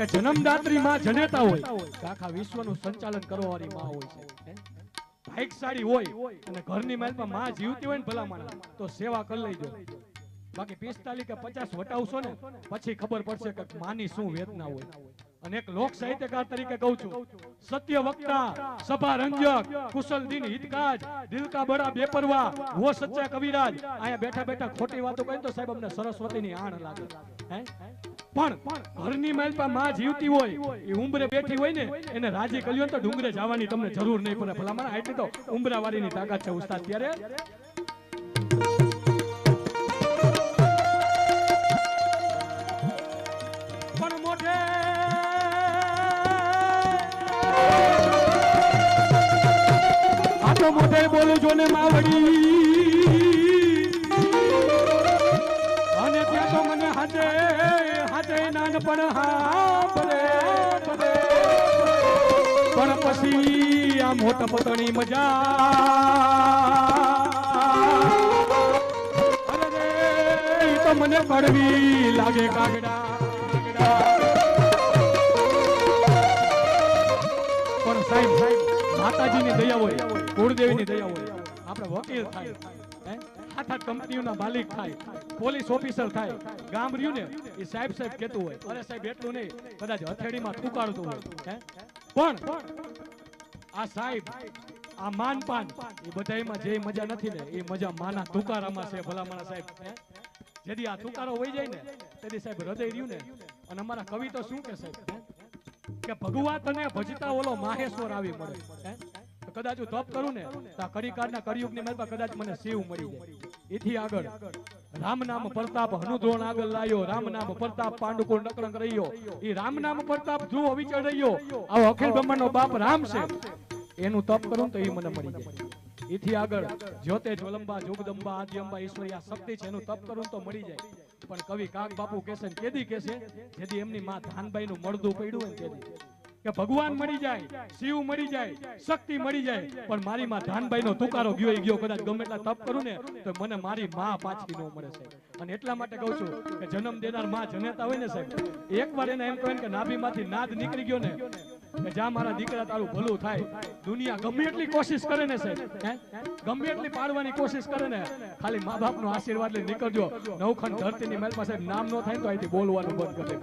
કે જન્મદાત્રી માં જનેતા હોય. આખા વિશ્વનું સંચાલન કરવાવાળી માં હોય છે. ભાઈક ભાગ્યશાળી હોય અને ઘરની માલમાં માં જીવતી હોય ને ભલામણ. તો સેવા કરી લેજો. બાકી પિસ્તાલીસ કે પચાસ વટાવશો ને પછી ખબર પડશે કે માની શું વેદના હોય. અને એક લોક સાહિત્યકાર તરીકે કહું છું સત્ય વક્તા સભા રંજક કુશલ દિન હિતકાજ દિલ કા બડા બેપરવા વો સચ્ચા કવિરાજ. અહીંયા બેઠા બેઠા ખોટી વાતો કહે તો સાહેબ અમને સરસ્વતીની આણ લાગે. હે? પણ ઘરની માલપા માં જીવતી હોય, એ ઉંબરે બેઠી હોય ને, એને રાજી કર્યો તો ડુંગરે જવાની તમને જરૂર નહીં પડે. ભલા મને આટલી તો ઉંબરા વાળીની તાકાત છે ઉસ્તાદ. ત્યારે પણ મોઢે અને ત્યાં તો મને હાથે હાથે નાનપણ પણ પછી આ મોટા પોતાની મજા. અરે તો મને પડવી લાગે કાગડા. પણ સાહેબ સાહેબ, માતાજીની દયા હોય, કુળદેવીની દયા હોય. આપણે વકીલ થાય. હાથ કંપનીઓના માલિક થાય, પોલીસ ઓફિસર થાય ગામ રહ્યું ને એ સાહેબ સાહેબ કહેતું હોય, અરે સાહેબ, એટલું નહીં, કદાચ હથેળીમાં ઠુકાડતું હોય પણ આ સાહેબ, આ માનપાન, એ બધામાં જે મજા નથી ને, એ મજા માના તુકારામાં છે, ભલામણા સાહેબ જેથી આ તુકારો હોય જાય ને, તેથી સાહેબ હૃદય રહ્યું ને, અને અમારા કવિ તો શું કે સાહેબ કે ભગવાન તને ભજતા ઓલો માહેશ્વર આવી મળે? કદાચ હું તપ કરું ને, તો કરિકારના કળિયુગની મહેલમાં કદાચ મને શિવ મળી જાય. એથી આગળ રામ નામ પ્રતાપ હનુદ્રોણ આગળ લાયો, રામ નામ પ્રતાપ પાંડુકુળ નકળંક રહ્યો એ રામ નામ પ્રતાપ ધ્રુવ અવિચળ રહ્યો. આવો અખિલ બ્રહ્માંડનો બાપ રામ છે. એનું તપ કરું તો એ મને મળી જાય. એથી આગળ જ્યોતે જ્વલંબા જોગદંબા, આદ્યંબા ઈશ્વરી આ શક્તિ છે, એનું તપ કરું તો મળી જાય. પણ કવિ કાક બાપુ કેસે કેદી કેસે, જેથી એમની માં ધાનબાઈ નું મળદું પડ્યું હોય કે ભગવાન મળી જાય, શિવ મળી જાય, શક્તિ મળી જાય, પણ મારી માં ધાનભાઈ નો તુકારો ગયો ગયો કદાચ ગમે એટલા તપ કરું ને, તો મને મારી માં પાછી ન મળે છે અને એટલા માટે કહું છું કે જન્મ દેનારમાં જનેતા હોય ને સાહેબ, એકવાર એને એમ કહે કે નાભી માંથી નાદ નીકળી ગયો ને, કે જા મારા દીકરા તારું ભલું થાય, દુનિયા ગમે એટલી કોશિશ કરે ને સાહેબ ગમે એટલી પાડવાની કોશિશ કરે ને, ખાલી મા બાપ નો આશીર્વાદ લઈ નીકળજો. નવખંડ ધરતી ની મહેલ પાસે નામ ન થાય તો અહીંથી બોલવાનું બંધ કરે